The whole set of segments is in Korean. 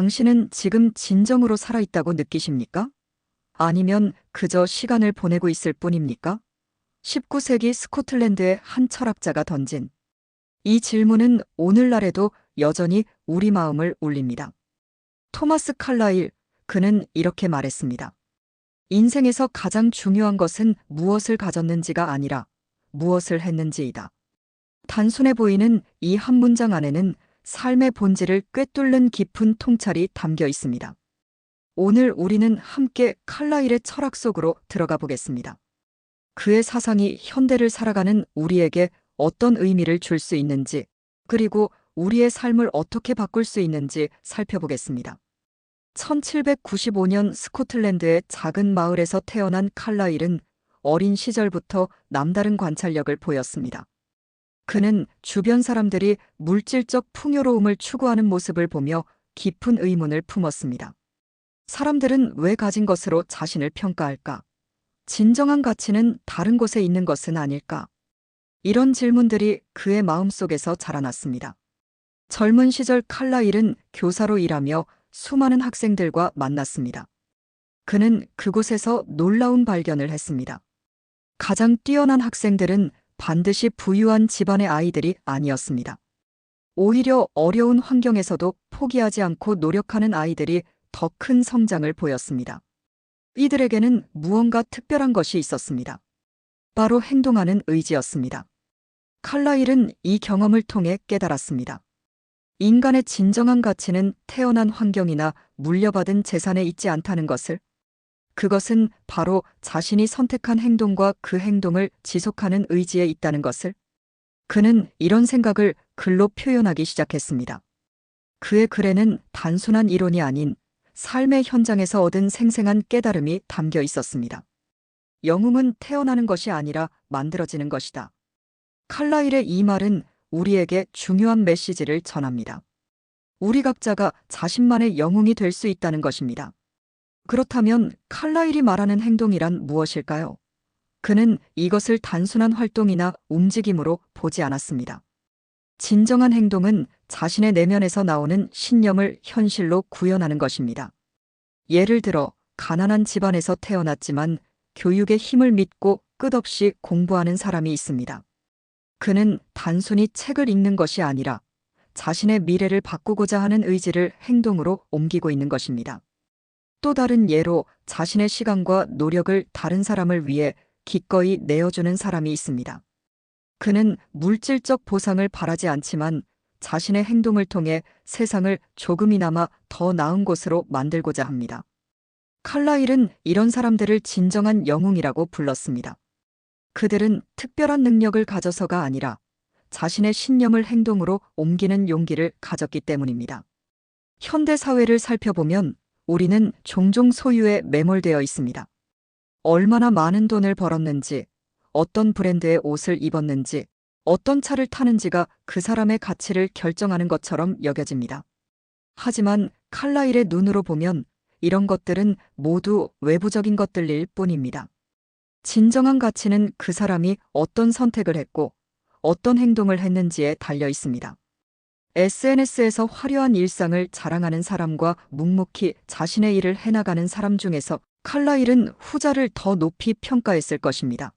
당신은 지금 진정으로 살아있다고 느끼십니까? 아니면 그저 시간을 보내고 있을 뿐입니까? 19세기 스코틀랜드의 한 철학자가 던진 이 질문은 오늘날에도 여전히 우리 마음을 울립니다. 토마스 칼라일, 그는 이렇게 말했습니다. 인생에서 가장 중요한 것은 무엇을 가졌는지가 아니라 무엇을 했는지이다. 단순해 보이는 이 한 문장 안에는 삶의 본질을 꿰뚫는 깊은 통찰이 담겨 있습니다. 오늘 우리는 함께 칼라일의 철학 속으로 들어가 보겠습니다. 그의 사상이 현대를 살아가는 우리에게 어떤 의미를 줄 수 있는지, 그리고 우리의 삶을 어떻게 바꿀 수 있는지 살펴보겠습니다. 1795년 스코틀랜드의 작은 마을에서 태어난 칼라일은 어린 시절부터 남다른 관찰력을 보였습니다. 그는 주변 사람들이 물질적 풍요로움을 추구하는 모습을 보며 깊은 의문을 품었습니다. 사람들은 왜 가진 것으로 자신을 평가할까? 진정한 가치는 다른 곳에 있는 것은 아닐까? 이런 질문들이 그의 마음속에서 자라났습니다. 젊은 시절 칼라일은 교사로 일하며 수많은 학생들과 만났습니다. 그는 그곳에서 놀라운 발견을 했습니다. 가장 뛰어난 학생들은 반드시 부유한 집안의 아이들이 아니었습니다. 오히려 어려운 환경에서도 포기하지 않고 노력하는 아이들이 더 큰 성장을 보였습니다. 이들에게는 무언가 특별한 것이 있었습니다. 바로 행동하는 의지였습니다. 칼라일은 이 경험을 통해 깨달았습니다. 인간의 진정한 가치는 태어난 환경이나 물려받은 재산에 있지 않다는 것을 그것은 바로 자신이 선택한 행동과 그 행동을 지속하는 의지에 있다는 것을 그는 이런 생각을 글로 표현하기 시작했습니다. 그의 글에는 단순한 이론이 아닌 삶의 현장에서 얻은 생생한 깨달음이 담겨 있었습니다. 영웅은 태어나는 것이 아니라 만들어지는 것이다. 칼라일의 이 말은 우리에게 중요한 메시지를 전합니다. 우리 각자가 자신만의 영웅이 될 수 있다는 것입니다. 그렇다면 칼라일이 말하는 행동이란 무엇일까요? 그는 이것을 단순한 활동이나 움직임으로 보지 않았습니다. 진정한 행동은 자신의 내면에서 나오는 신념을 현실로 구현하는 것입니다. 예를 들어, 가난한 집안에서 태어났지만 교육의 힘을 믿고 끝없이 공부하는 사람이 있습니다. 그는 단순히 책을 읽는 것이 아니라 자신의 미래를 바꾸고자 하는 의지를 행동으로 옮기고 있는 것입니다. 또 다른 예로 자신의 시간과 노력을 다른 사람을 위해 기꺼이 내어주는 사람이 있습니다. 그는 물질적 보상을 바라지 않지만 자신의 행동을 통해 세상을 조금이나마 더 나은 곳으로 만들고자 합니다. 칼라일은 이런 사람들을 진정한 영웅이라고 불렀습니다. 그들은 특별한 능력을 가져서가 아니라 자신의 신념을 행동으로 옮기는 용기를 가졌기 때문입니다. 현대 사회를 살펴보면 우리는 종종 소유에 매몰되어 있습니다. 얼마나 많은 돈을 벌었는지, 어떤 브랜드의 옷을 입었는지, 어떤 차를 타는지가 그 사람의 가치를 결정하는 것처럼 여겨집니다. 하지만 칼라일의 눈으로 보면 이런 것들은 모두 외부적인 것들일 뿐입니다. 진정한 가치는 그 사람이 어떤 선택을 했고 어떤 행동을 했는지에 달려 있습니다. SNS에서 화려한 일상을 자랑하는 사람과 묵묵히 자신의 일을 해나가는 사람 중에서 칼라일은 후자를 더 높이 평가했을 것입니다.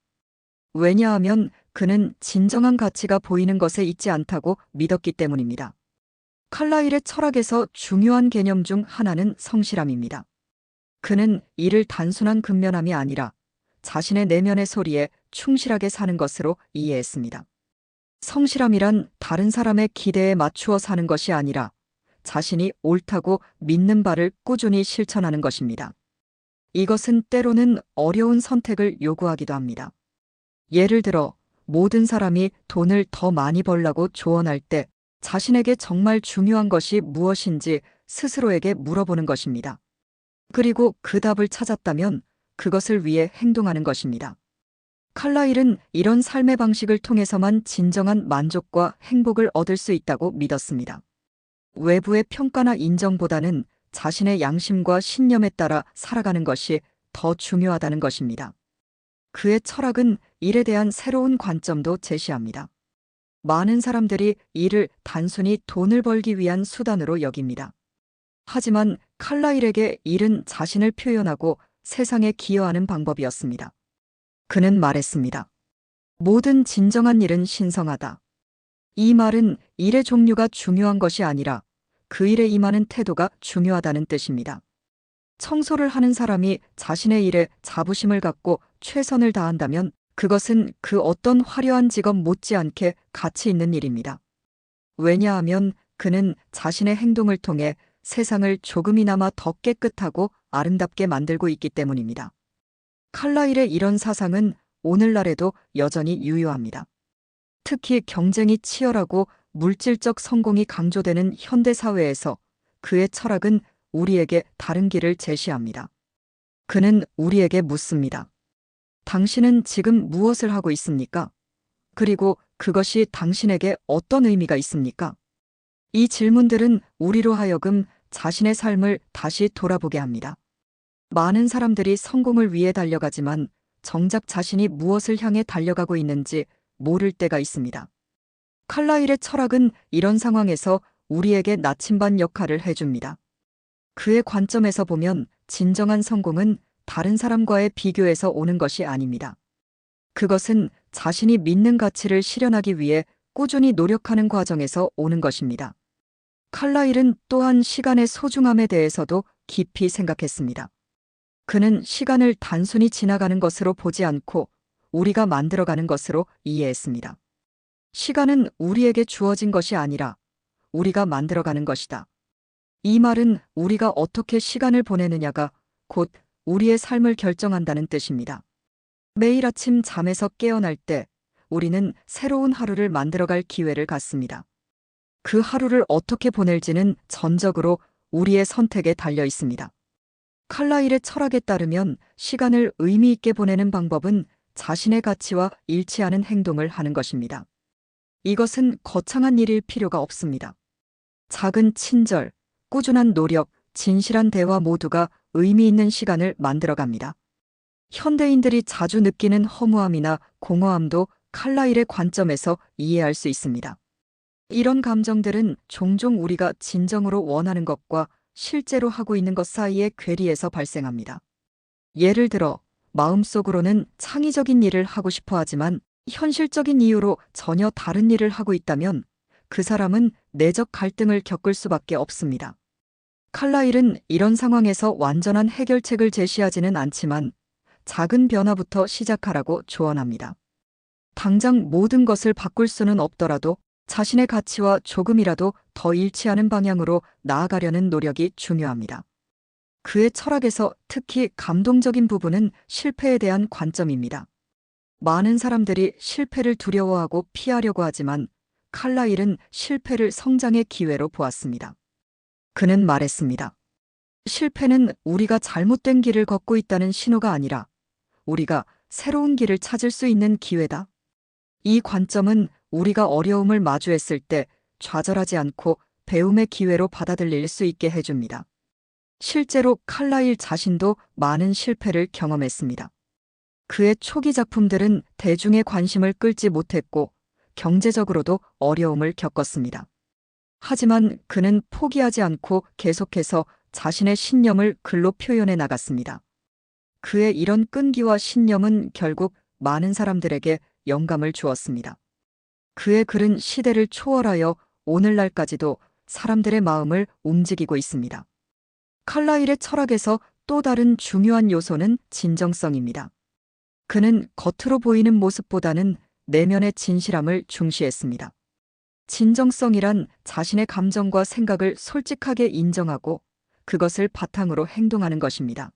왜냐하면 그는 진정한 가치가 보이는 것에 있지 않다고 믿었기 때문입니다. 칼라일의 철학에서 중요한 개념 중 하나는 성실함입니다. 그는 이를 단순한 근면함이 아니라 자신의 내면의 소리에 충실하게 사는 것으로 이해했습니다. 성실함이란 다른 사람의 기대에 맞추어 사는 것이 아니라 자신이 옳다고 믿는 바를 꾸준히 실천하는 것입니다. 이것은 때로는 어려운 선택을 요구하기도 합니다. 예를 들어 모든 사람이 돈을 더 많이 벌라고 조언할 때 자신에게 정말 중요한 것이 무엇인지 스스로에게 물어보는 것입니다. 그리고 그 답을 찾았다면 그것을 위해 행동하는 것입니다. 칼라일은 이런 삶의 방식을 통해서만 진정한 만족과 행복을 얻을 수 있다고 믿었습니다. 외부의 평가나 인정보다는 자신의 양심과 신념에 따라 살아가는 것이 더 중요하다는 것입니다. 그의 철학은 일에 대한 새로운 관점도 제시합니다. 많은 사람들이 일을 단순히 돈을 벌기 위한 수단으로 여깁니다. 하지만 칼라일에게 일은 자신을 표현하고 세상에 기여하는 방법이었습니다. 그는 말했습니다. 모든 진정한 일은 신성하다. 이 말은 일의 종류가 중요한 것이 아니라 그 일에 임하는 태도가 중요하다는 뜻입니다. 청소를 하는 사람이 자신의 일에 자부심을 갖고 최선을 다한다면 그것은 그 어떤 화려한 직업 못지않게 가치 있는 일입니다. 왜냐하면 그는 자신의 행동을 통해 세상을 조금이나마 더 깨끗하고 아름답게 만들고 있기 때문입니다. 칼라일의 이런 사상은 오늘날에도 여전히 유효합니다. 특히 경쟁이 치열하고 물질적 성공이 강조되는 현대 사회에서 그의 철학은 우리에게 다른 길을 제시합니다. 그는 우리에게 묻습니다. 당신은 지금 무엇을 하고 있습니까? 그리고 그것이 당신에게 어떤 의미가 있습니까? 이 질문들은 우리로 하여금 자신의 삶을 다시 돌아보게 합니다. 많은 사람들이 성공을 위해 달려가지만 정작 자신이 무엇을 향해 달려가고 있는지 모를 때가 있습니다. 칼라일의 철학은 이런 상황에서 우리에게 나침반 역할을 해줍니다. 그의 관점에서 보면 진정한 성공은 다른 사람과의 비교에서 오는 것이 아닙니다. 그것은 자신이 믿는 가치를 실현하기 위해 꾸준히 노력하는 과정에서 오는 것입니다. 칼라일은 또한 시간의 소중함에 대해서도 깊이 생각했습니다. 그는 시간을 단순히 지나가는 것으로 보지 않고 우리가 만들어가는 것으로 이해했습니다. 시간은 우리에게 주어진 것이 아니라 우리가 만들어가는 것이다. 이 말은 우리가 어떻게 시간을 보내느냐가 곧 우리의 삶을 결정한다는 뜻입니다. 매일 아침 잠에서 깨어날 때 우리는 새로운 하루를 만들어갈 기회를 갖습니다. 그 하루를 어떻게 보낼지는 전적으로 우리의 선택에 달려 있습니다. 칼라일의 철학에 따르면 시간을 의미 있게 보내는 방법은 자신의 가치와 일치하는 행동을 하는 것입니다. 이것은 거창한 일일 필요가 없습니다. 작은 친절, 꾸준한 노력, 진실한 대화 모두가 의미 있는 시간을 만들어갑니다. 현대인들이 자주 느끼는 허무함이나 공허함도 칼라일의 관점에서 이해할 수 있습니다. 이런 감정들은 종종 우리가 진정으로 원하는 것과 실제로 하고 있는 것 사이의 괴리에서 발생합니다. 예를 들어, 마음속으로는 창의적인 일을 하고 싶어 하지만 현실적인 이유로 전혀 다른 일을 하고 있다면 그 사람은 내적 갈등을 겪을 수밖에 없습니다. 칼라일은 이런 상황에서 완전한 해결책을 제시하지는 않지만 작은 변화부터 시작하라고 조언합니다. 당장 모든 것을 바꿀 수는 없더라도 자신의 가치와 조금이라도 더 일치하는 방향으로 나아가려는 노력이 중요합니다. 그의 철학에서 특히 감동적인 부분은 실패에 대한 관점입니다. 많은 사람들이 실패를 두려워하고 피하려고 하지만 칼라일은 실패를 성장의 기회로 보았습니다. 그는 말했습니다. 실패는 우리가 잘못된 길을 걷고 있다는 신호가 아니라 우리가 새로운 길을 찾을 수 있는 기회다. 이 관점은 우리가 어려움을 마주했을 때 좌절하지 않고 배움의 기회로 받아들일 수 있게 해줍니다. 실제로 칼라일 자신도 많은 실패를 경험했습니다. 그의 초기 작품들은 대중의 관심을 끌지 못했고 경제적으로도 어려움을 겪었습니다. 하지만 그는 포기하지 않고 계속해서 자신의 신념을 글로 표현해 나갔습니다. 그의 이런 끈기와 신념은 결국 많은 사람들에게 영감을 주었습니다. 그의 글은 시대를 초월하여 오늘날까지도 사람들의 마음을 움직이고 있습니다. 칼라일의 철학에서 또 다른 중요한 요소는 진정성입니다. 그는 겉으로 보이는 모습보다는 내면의 진실함을 중시했습니다. 진정성이란 자신의 감정과 생각을 솔직하게 인정하고 그것을 바탕으로 행동하는 것입니다.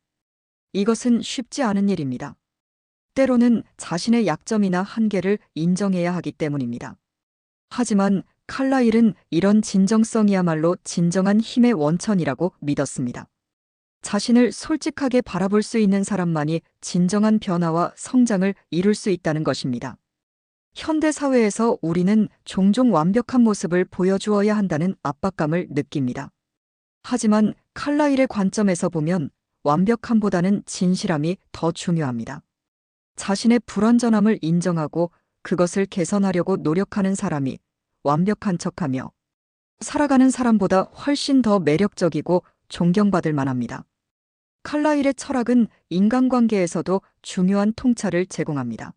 이것은 쉽지 않은 일입니다. 때로는 자신의 약점이나 한계를 인정해야 하기 때문입니다. 하지만 칼라일은 이런 진정성이야말로 진정한 힘의 원천이라고 믿었습니다. 자신을 솔직하게 바라볼 수 있는 사람만이 진정한 변화와 성장을 이룰 수 있다는 것입니다. 현대 사회에서 우리는 종종 완벽한 모습을 보여주어야 한다는 압박감을 느낍니다. 하지만 칼라일의 관점에서 보면 완벽함보다는 진실함이 더 중요합니다. 자신의 불완전함을 인정하고 그것을 개선하려고 노력하는 사람이 완벽한 척하며 살아가는 사람보다 훨씬 더 매력적이고 존경받을 만합니다. 칼라일의 철학은 인간관계에서도 중요한 통찰을 제공합니다.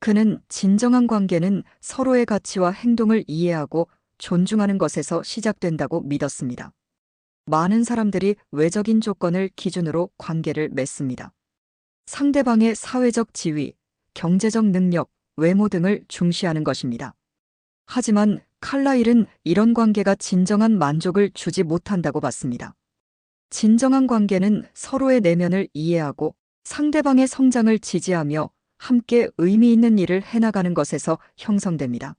그는 진정한 관계는 서로의 가치와 행동을 이해하고 존중하는 것에서 시작된다고 믿었습니다. 많은 사람들이 외적인 조건을 기준으로 관계를 맺습니다. 상대방의 사회적 지위, 경제적 능력, 외모 등을 중시하는 것입니다. 하지만 칼라일은 이런 관계가 진정한 만족을 주지 못한다고 봤습니다. 진정한 관계는 서로의 내면을 이해하고 상대방의 성장을 지지하며 함께 의미 있는 일을 해나가는 것에서 형성됩니다.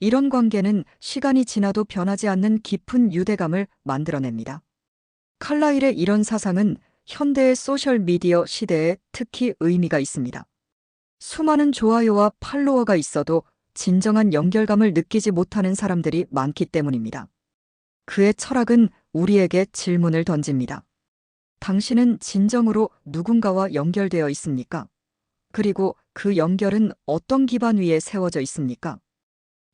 이런 관계는 시간이 지나도 변하지 않는 깊은 유대감을 만들어냅니다. 칼라일의 이런 사상은 현대의 소셜미디어 시대에 특히 의미가 있습니다. 수많은 좋아요와 팔로워가 있어도 진정한 연결감을 느끼지 못하는 사람들이 많기 때문입니다. 그의 철학은 우리에게 질문을 던집니다. 당신은 진정으로 누군가와 연결되어 있습니까? 그리고 그 연결은 어떤 기반 위에 세워져 있습니까?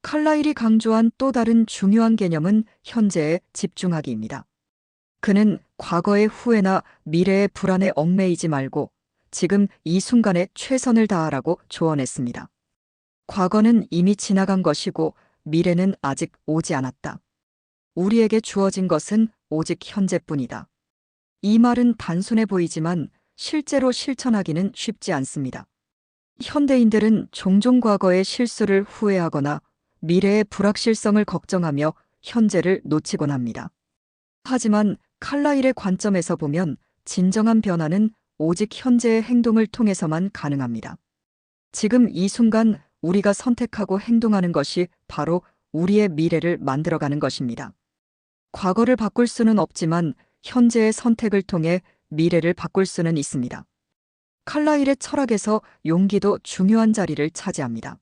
칼라일이 강조한 또 다른 중요한 개념은 현재에 집중하기입니다. 그는 과거의 후회나 미래의 불안에 얽매이지 말고 지금 이 순간에 최선을 다하라고 조언했습니다. 과거는 이미 지나간 것이고 미래는 아직 오지 않았다. 우리에게 주어진 것은 오직 현재뿐이다. 이 말은 단순해 보이지만 실제로 실천하기는 쉽지 않습니다. 현대인들은 종종 과거의 실수를 후회하거나 미래의 불확실성을 걱정하며 현재를 놓치곤 합니다. 하지만 칼라일의 관점에서 보면 진정한 변화는 오직 현재의 행동을 통해서만 가능합니다. 지금 이 순간 우리가 선택하고 행동하는 것이 바로 우리의 미래를 만들어가는 것입니다. 과거를 바꿀 수는 없지만 현재의 선택을 통해 미래를 바꿀 수는 있습니다. 칼라일의 철학에서 용기도 중요한 자리를 차지합니다.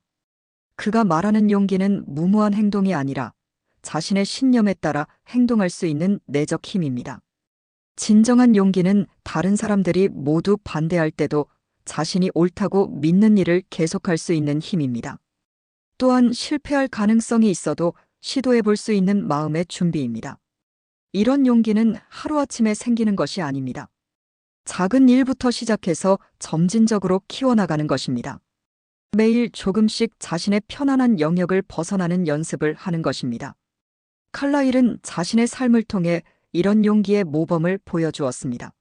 그가 말하는 용기는 무모한 행동이 아니라 자신의 신념에 따라 행동할 수 있는 내적 힘입니다. 진정한 용기는 다른 사람들이 모두 반대할 때도 자신이 옳다고 믿는 일을 계속할 수 있는 힘입니다. 또한 실패할 가능성이 있어도 시도해 볼 수 있는 마음의 준비입니다. 이런 용기는 하루아침에 생기는 것이 아닙니다. 작은 일부터 시작해서 점진적으로 키워나가는 것입니다. 매일 조금씩 자신의 편안한 영역을 벗어나는 연습을 하는 것입니다. 칼라일은 자신의 삶을 통해 이런 용기의 모범을 보여주었습니다.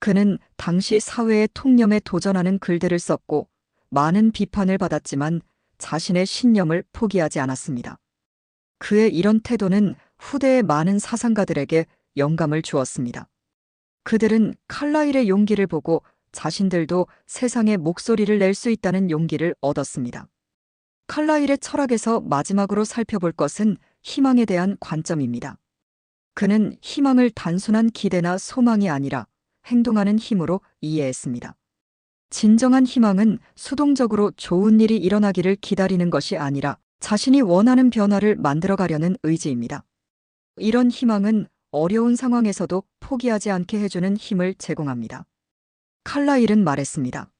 그는 당시 사회의 통념에 도전하는 글들을 썼고 많은 비판을 받았지만 자신의 신념을 포기하지 않았습니다. 그의 이런 태도는 후대의 많은 사상가들에게 영감을 주었습니다. 그들은 칼라일의 용기를 보고 자신들도 세상에 목소리를 낼 수 있다는 용기를 얻었습니다. 칼라일의 철학에서 마지막으로 살펴볼 것은 희망에 대한 관점입니다. 그는 희망을 단순한 기대나 소망이 아니라 행동하는 힘으로 이해했습니다. 진정한 희망은 수동적으로 좋은 일이 일어나기를 기다리는 것이 아니라 자신이 원하는 변화를 만들어가려는 의지입니다. 이런 희망은 어려운 상황에서도 포기하지 않게 해주는 힘을 제공합니다. 칼라일은 말했습니다.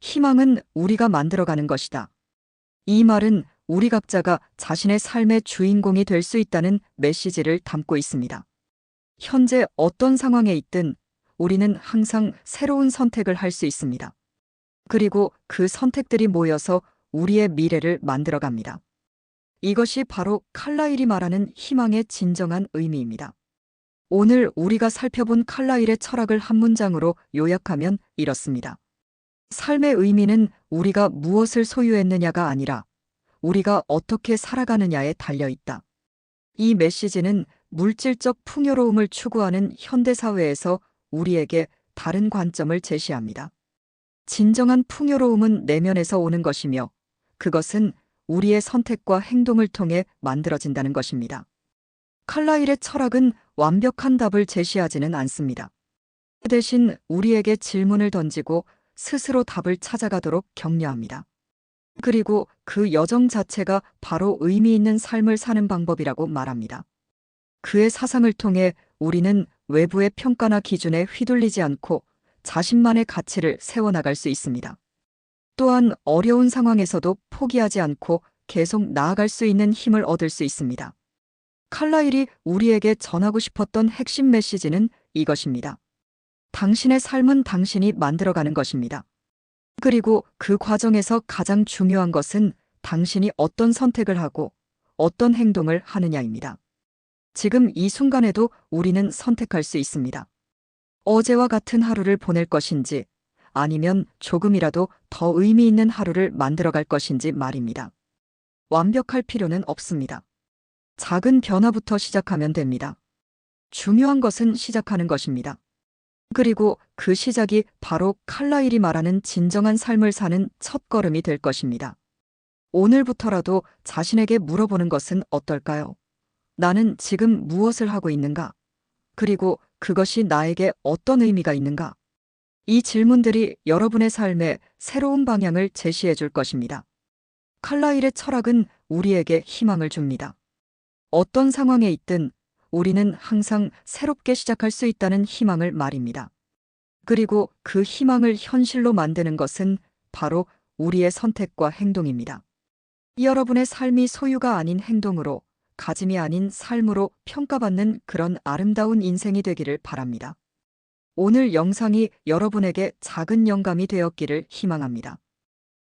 희망은 우리가 만들어가는 것이다. 이 말은 우리 각자가 자신의 삶의 주인공이 될 수 있다는 메시지를 담고 있습니다. 현재 어떤 상황에 있든 우리는 항상 새로운 선택을 할 수 있습니다. 그리고 그 선택들이 모여서 우리의 미래를 만들어갑니다. 이것이 바로 칼라일이 말하는 희망의 진정한 의미입니다. 오늘 우리가 살펴본 칼라일의 철학을 한 문장으로 요약하면 이렇습니다. 삶의 의미는 우리가 무엇을 소유했느냐가 아니라 우리가 어떻게 살아가느냐에 달려 있다. 이 메시지는 물질적 풍요로움을 추구하는 현대사회에서 우리에게 다른 관점을 제시합니다. 진정한 풍요로움은 내면에서 오는 것이며 그것은 우리의 선택과 행동을 통해 만들어진다는 것입니다. 칼라일의 철학은 완벽한 답을 제시하지는 않습니다. 그 대신 우리에게 질문을 던지고 스스로 답을 찾아가도록 격려합니다. 그리고 그 여정 자체가 바로 의미 있는 삶을 사는 방법이라고 말합니다. 그의 사상을 통해 우리는 외부의 평가나 기준에 휘둘리지 않고 자신만의 가치를 세워나갈 수 있습니다. 또한 어려운 상황에서도 포기하지 않고 계속 나아갈 수 있는 힘을 얻을 수 있습니다. 칼라일이 우리에게 전하고 싶었던 핵심 메시지는 이것입니다. 당신의 삶은 당신이 만들어가는 것입니다. 그리고 그 과정에서 가장 중요한 것은 당신이 어떤 선택을 하고 어떤 행동을 하느냐입니다. 지금 이 순간에도 우리는 선택할 수 있습니다. 어제와 같은 하루를 보낼 것인지 아니면 조금이라도 더 의미 있는 하루를 만들어갈 것인지 말입니다. 완벽할 필요는 없습니다. 작은 변화부터 시작하면 됩니다. 중요한 것은 시작하는 것입니다. 그리고 그 시작이 바로 칼라일이 말하는 진정한 삶을 사는 첫 걸음이 될 것입니다. 오늘부터라도 자신에게 물어보는 것은 어떨까요? 나는 지금 무엇을 하고 있는가? 그리고 그것이 나에게 어떤 의미가 있는가? 이 질문들이 여러분의 삶에 새로운 방향을 제시해 줄 것입니다. 칼라일의 철학은 우리에게 희망을 줍니다. 어떤 상황에 있든 우리는 항상 새롭게 시작할 수 있다는 희망을 말입니다. 그리고 그 희망을 현실로 만드는 것은 바로 우리의 선택과 행동입니다. 여러분의 삶이 소유가 아닌 행동으로, 가짐이 아닌 삶으로 평가받는 그런 아름다운 인생이 되기를 바랍니다. 오늘 영상이 여러분에게 작은 영감이 되었기를 희망합니다.